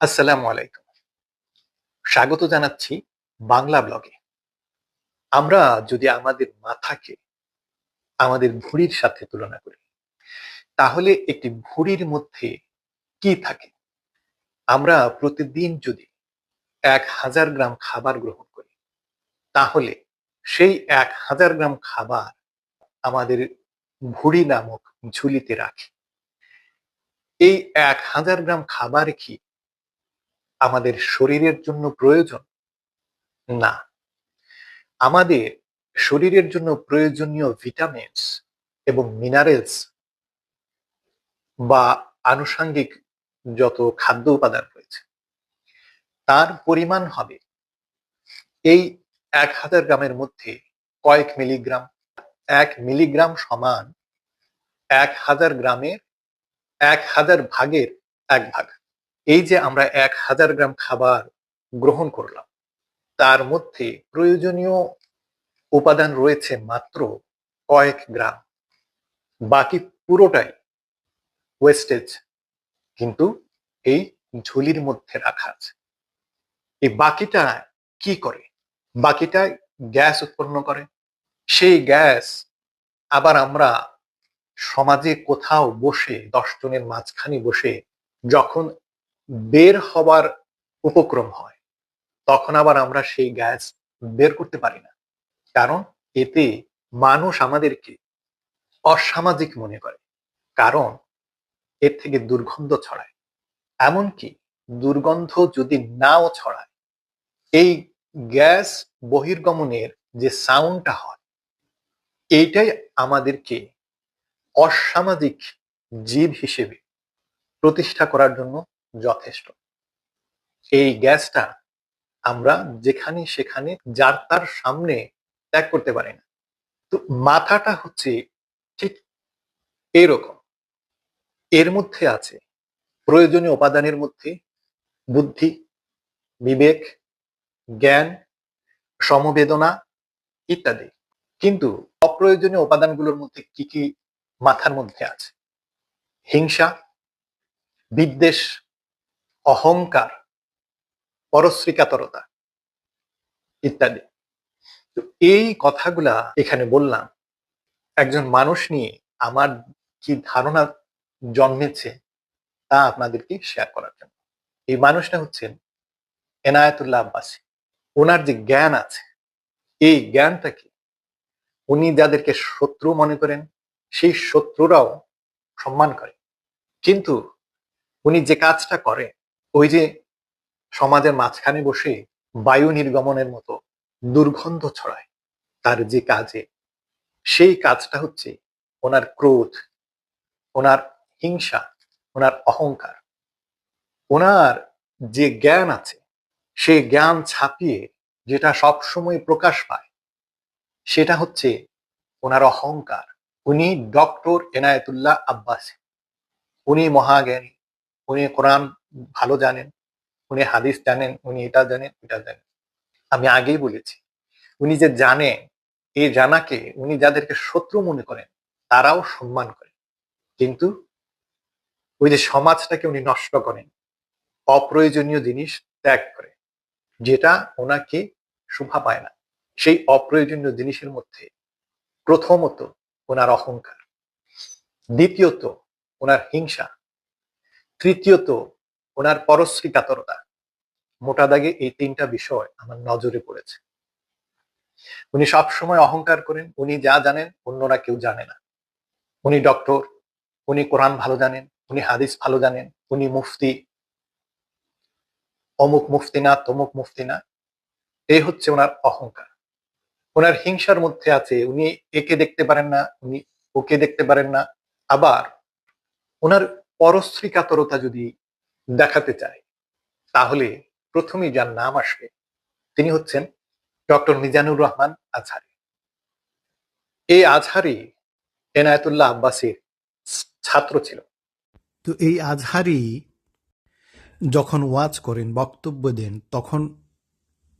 আসসালামু আলাইকুম। স্বাগত জানাচ্ছি বাংলা ব্লগে। আমরা যদি আমাদের মাথাকে আমাদের ভুঁড়ির সাথে তুলনা করি, তাহলে একটি ভুঁড়ির মধ্যে কি থাকে? আমরা প্রতিদিন যদি এক হাজার গ্রাম খাবার গ্রহণ করি, তাহলে সেই এক হাজার গ্রাম খাবার আমাদের ভুঁড়ি নামক ঝুলিতে রাখি। এই এক হাজার গ্রাম খাবার কি আমাদের শরীরের জন্য প্রয়োজন? না। আমাদের শরীরের জন্য প্রয়োজনীয় ভিটামিনস এবং মিনারেলস বা আনুষঙ্গিক যত খাদ্য উপাদান রয়েছে, তার পরিমাণ হবে এই এক হাজার গ্রামের মধ্যে কয়েক মিলিগ্রাম। এক মিলিগ্রাম সমান এক হাজার গ্রামের এক হাজার ভাগের এক ভাগ। এই যে আমরা এক হাজার গ্রাম খাবার গ্রহণ করলাম, তার মধ্যে প্রয়োজনীয় উপাদান রয়েছে মাত্র কয়েক গ্রাম। বাকি পুরোটাই ওয়েস্টেজ কিন্তু এই ঝুলির মধ্যে রাখা আছে। এই বাকিটা কি করে? বাকিটা গ্যাস উৎপন্ন করে। সেই গ্যাস আবার আমরা সমাজে কোথাও বসে দশ জনের মাঝখানে বসে যখন বের হবার উপক্রম হয়। তখন আবার আমরা সেই গ্যাস বের করতে পারি না। কারণ এতে মানুষ আমাদেরকে অসামাজিক মনে করে। কারণ এর থেকে দুর্গন্ধ ছড়ায়। এমনকি দুর্গন্ধ যদি নাও ছড়ায়, এই গ্যাস বহির্গমনের যে সাউন্ডটা হয়, এইটাই আমাদেরকে অসামাজিক জীব হিসেবে প্রতিষ্ঠা করার জন্য যথেষ্ট। এই গ্যাসটা আমরা যেখানে সেখানে যার তার সামনে ত্যাগ করতে পারি না। তো মাথাটা হচ্ছে ঠিক এরকম। এর মধ্যে আছে প্রয়োজনীয় উপাদানের মধ্যে বুদ্ধি, বিবেক, জ্ঞান, সমবেদনা ইত্যাদি। কিন্তু অপ্রয়োজনীয় উপাদানগুলোর মধ্যে কি কি মাথার মধ্যে আছে? হিংসা, বিদ্বেষ অহংকার, পরশ্রীকাতরতা ইত্যাদি। তো এই কথাগুলা এখানে বললাম, একজন মানুষ নিয়ে আমার কি ধারণা জন্মেছে তা আপনাদেরকে শেয়ার করার জন্য। এই মানুষটা হচ্ছেন এনায়েতুল্লাহ আব্বাসী। ওনার যে জ্ঞান আছে, এই জ্ঞানটাকে উনি যাদেরকে শত্রু মনে করেন, সেই শত্রুরাও সম্মান করে। কিন্তু উনি যে কাজটা করে ওই যে সমাজের মাঝখানে বসে বায়ু নির্গমনের মতো দুর্গন্ধ ছড়ায় তার যে কাজে, সেই কাজটা হচ্ছে ওনার ক্রোধ, ওনার হিংসা, ওনার অহংকার। ওনার যে জ্ঞান আছে সেই জ্ঞান ছাপিয়ে যেটা সবসময় প্রকাশ পায়, সেটা হচ্ছে ওনার অহংকার। উনি ডক্টর এনায়েতুল্লাহ আব্বাস। উনি মহাজ্ঞানী। উনি কোরআন ভালো জানেন, উনি হাদিস জানেন, উনি এটা জানেন এটা জানেন। আমি আগেই বলেছি, উনি যে জানেন এই জানাকে উনি যাদেরকে শত্রু মনে করেন, তারাও সম্মান করে। কিন্তু ওই যে সমাজটাকে উনি নষ্ট করেন, অপ্রয়োজনীয় জিনিস ত্যাগ করে, যেটা ওনাকে শোভা পায় না। সেই অপ্রয়োজনীয় জিনিসের মধ্যে প্রথমত ওনার অহংকার, দ্বিতীয়ত ওনার হিংসা তৃতীয়ত, ওনার পরশ্রী কাতরতা মোটা দাগে এই তিনটা বিষয় আমার নজরে পড়েছে। উনি সবসময় অহংকার করেন, উনি যা জানেন অন্যরা কেউ জানে না। উনি ডক্টর, উনি কোরআন ভালো জানেন, উনি হাদিস ভালো জানেন, উনি মুফতি। অমুক মুফতি না, তমুক মুফতি না। এই হচ্ছে ওনার অহংকার। ওনার হিংসার মধ্যে আছে, উনি একে দেখতে পারেন না, উনি ওকে দেখতে পারেন না। আবার ওনার পরশ্রী কাতরতা যদি দেখাতে চায় তাহলে প্রথমেই যার নাম আসবে তিনি হচ্ছেন ডক্টর মিজানুর রহমান আজহারি। এই আজহারি এনায়তুল্লাহ আব্বাসীর ছাত্র ছিল। তো এই আজহারি যখন ওয়াজ করেন বক্তব্য দেন তখন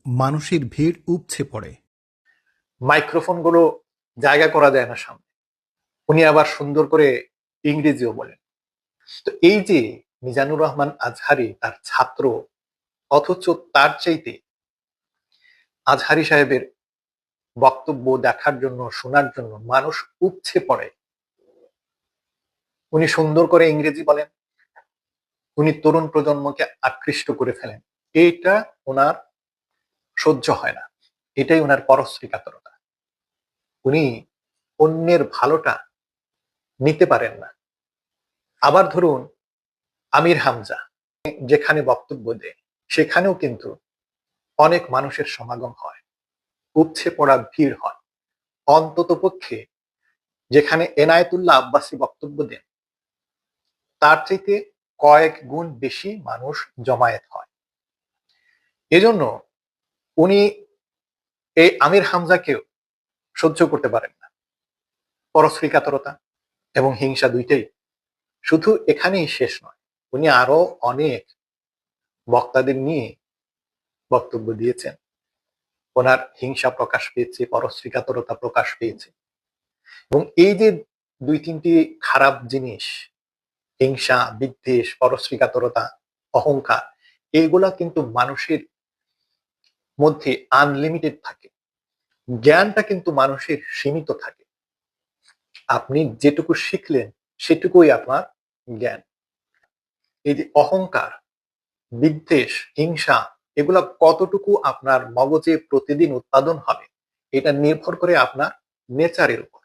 মানুষের ভিড় উপছে পড়ে। মাইক্রোফোনগুলো জায়গা করা যায় না সামনে। উনি আবার সুন্দর করে ইংরেজিও বলেন। তো এই যে মিজানুর রহমান আজহারি তার ছাত্র, অথচ তার চাইতে আজহারি সাহেবের বক্তব্য দেখার জন্য, শোনার জন্য মানুষ উপছে পড়ে। উনি সুন্দর করে ইংরেজি বলেন, উনি তরুণ প্রজন্মকে আকৃষ্ট করে ফেলেন। এইটা ওনার সহ্য হয় না। এটাই ওনার পরশ্রীকাতরতা। উনি অন্যের ভালোটা নিতে পারেন না। আবার ধরুন আমির হামজা, যেখানে বক্তব্য দেয়, সেখানেও কিন্তু অনেক মানুষের সমাগম হয় উপছে পড়া ভিড় হয়। অন্তত পক্ষে যেখানে এনায়েতুল্লাহ আব্বাসী বক্তব্য দেন, তার চাইতে কয়েক গুণ বেশি মানুষ জমায়েত হয়। এজন্য উনি এই আমির হামজাকেও সহ্য করতে পারেন না। পরশ্রীকাতরতা এবং হিংসা দুইটাই শুধু এখানেই শেষ নয়, উনি আরও অনেক বক্তাদের নিয়ে বক্তব্য দিয়েছেন। ওনার হিংসা প্রকাশ পেয়েছে, পরশ্রীকাতরতা প্রকাশ পেয়েছে। এবং এই যে দুই তিনটি খারাপ জিনিস, হিংসা, বিদ্বেষ, পরশ্রীকাতরতা, অহংকার, এগুলা কিন্তু মানুষের মধ্যে আনলিমিটেড থাকে। জ্ঞানটা কিন্তু মানুষের সীমিত থাকে। আপনি যেটুকু শিখলেন, সেটুকুই আপনার জ্ঞান। এই যে অহংকার, বিদ্বেষ, হিংসা, এগুলা কতটুকু আপনার মগজে প্রতিদিন উৎপাদন হবে, এটা নির্ভর করে আপনার নেচারের উপর।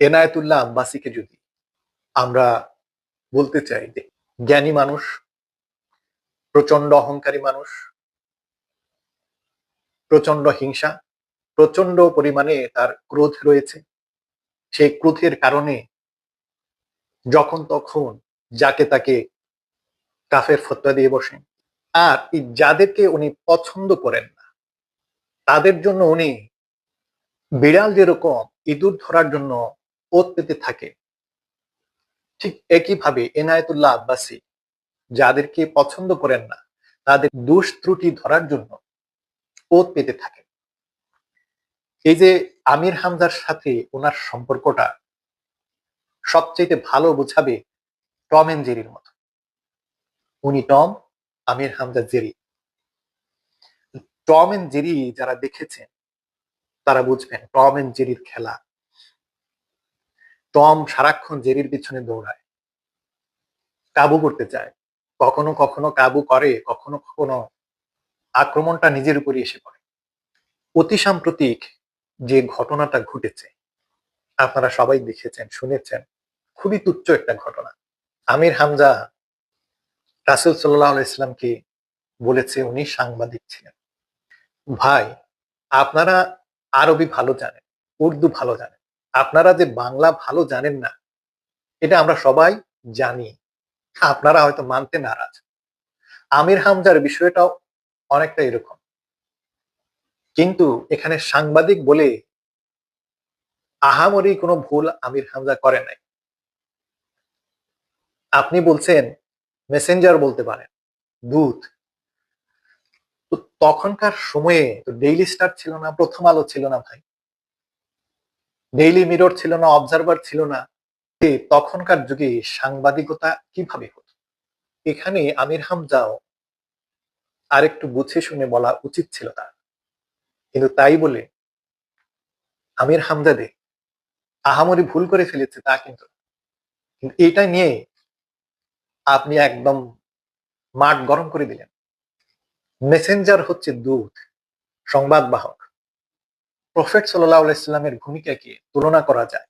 এনায়েতুল্লাহ আব্বাসীকে যদি আমরা বলতে চাই যে জ্ঞানী মানুষ প্রচণ্ড অহংকারী মানুষ প্রচণ্ড হিংসা প্রচণ্ড পরিমাণে তার ক্রোধ রয়েছে, সেই ক্রোধের কারণে যখন তখন যাকে তাকে কাফের ফতোয়া দিয়ে বসেন। আর এই যাদেরকে উনি পছন্দ করেন না, তাদের জন্য উনি বিড়াল যেরকম ইঁদুর ধরার জন্য ওত পেতে থাকে, ঠিক একইভাবে এনায়েতুল্লাহ আব্বাসী যাদেরকে পছন্দ করেন না, তাদের দোষ ত্রুটি ধরার জন্য ওত পেতে থাকে। এই যে আমির হামজার সাথে ওনার সম্পর্কটা সবচেয়ে ভালো বোঝাবে টম এন্ড জেরির মতো। উনি Tom, Amir Hamza Jerry. Tom and Jerry যারা দেখেছেন, তারা বুঝবেন টম এন্ড জেরির খেলা। টম সারাক্ষণ জেরির পিছনে দৌড়ায়। কাবু করতে চায়। কখনো কখনো কাবু করে, কখনো কখনো আক্রমণটা নিজের উপরই এসে পড়ে। অতি সাম্প্রতিক যে ঘটনাটা ঘটেছে আপনারা সবাই দেখেছেন, শুনেছেন, খুবই তুচ্ছ একটা ঘটনা। আমির হামজা রাসুল সাল্লাহ ইসলামকে বলেছে, উনি সাংবাদিক ছিলেন। ভাই, আপনারা আরবি ভালো জানেন, উর্দু ভালো জানেন। আপনারা যে বাংলা ভালো জানেন না, এটা আমরা সবাই জানি। আপনারা হয়তো মানতে নারাজ। আমির হামজার বিষয়টাও অনেকটা এরকম। কিন্তু এখানে সাংবাদিক বলে আহামরি কোনো ভুল আমির হামজা করে নাই। আপনি বলছেন, মেসেঞ্জার বলতে পারেন, দূত। তো তখনকার সময়ে তো ডেইলি স্টার ছিল না, প্রথম আলো ছিল না ভাই। ডেইলি মিরর ছিল না অবজারভার ছিল না। তখনকার যুগে সাংবাদিকতা কীভাবে হতো? এখানে আমির হামজাও আরেকটু বুঝে শুনে বলা উচিত ছিল তার। কিন্তু তাই বলে আমির হামজাদে আহামরি ভুল করে ফেলেছে তা কিন্তু। এটা নিয়ে আপনি একদম মাঠ গরম করে দিলেন। মেসেঞ্জার হচ্ছে দূত, সংবাদ বাহক। প্রফেট সাল্লাহ ইসলামের ভূমিকাকে তুলনা করা যায়?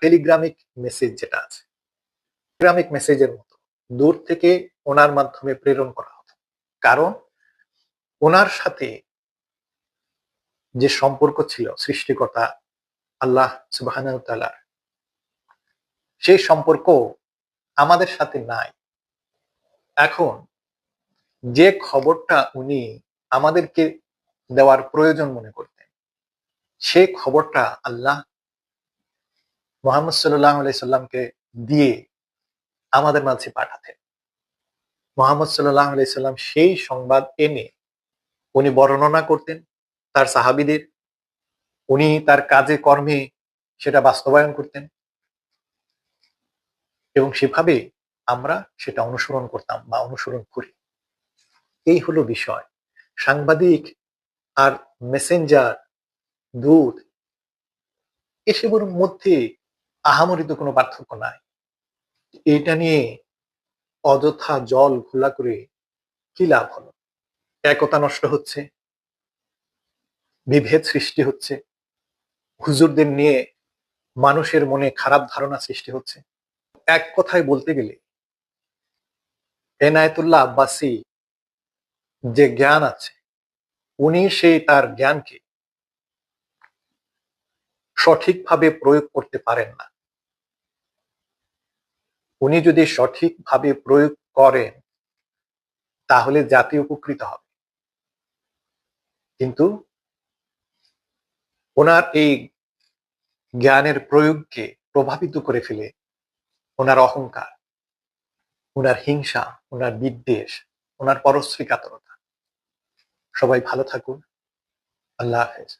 টেলিগ্রামিক মেসেজ যেটা আছে। টেলিগ্রামিক মেসেজের মতো দূর থেকে ওনার মাধ্যমে প্রেরণ করা হতো। কারণ ওনার সাথে যে সম্পর্ক ছিল, সৃষ্টিকর্তা আল্লাহ সুবাহ সেই সম্পর্ক আমাদের সাথে নাই। এখন যে খবরটা উনি আমাদেরকে দেওয়ার প্রয়োজন মনে করতেন সে খবরটা আল্লাহ মোহাম্মদ সাল্লাহ সাল্লামকে দিয়ে আমাদের মাঝে পাঠাতেন। মোহাম্মদ সাল্লাহ সাল্লাম সেই সংবাদ এনে উনি বর্ণনা করতেন তার সাহাবিদের উনি তার কাজে কর্মে সেটা বাস্তবায়ন করতেন। এবং সেভাবে আমরা সেটা অনুসরণ করতাম বা অনুসরণ করি। এই হলো বিষয়। সাংবাদিক আর মেসেঞ্জার দূত এসবের মধ্যে আহামরিত কোনো পার্থক্য নাই। এটা নিয়ে অযথা জল ঘোলা করে কি লাভ হলো? একতা নষ্ট হচ্ছে? বিভেদ সৃষ্টি হচ্ছে? হুজুরদের নিয়ে মানুষের মনে খারাপ ধারণা সৃষ্টি হচ্ছে। এক কথায় বলতে গেলে, এনায়তুল্লাহ আব্বাসি যে জ্ঞান আছে, উনি সেই তার জ্ঞানকে সঠিকভাবে প্রয়োগ করতে পারেন না। উনি যদি সঠিকভাবে প্রয়োগ করেন, তাহলে জাতি উপকৃত হবে। কিন্তু ওনার এই জ্ঞানের প্রয়োগকে প্রভাবিত করে ফেলে ওনার অহংকার, ওনার হিংসা, ওনার বিদ্বেষ, ওনার পরশ্রী কাতরতা সবাই ভালো থাকুন। আল্লাহ হাফেজ।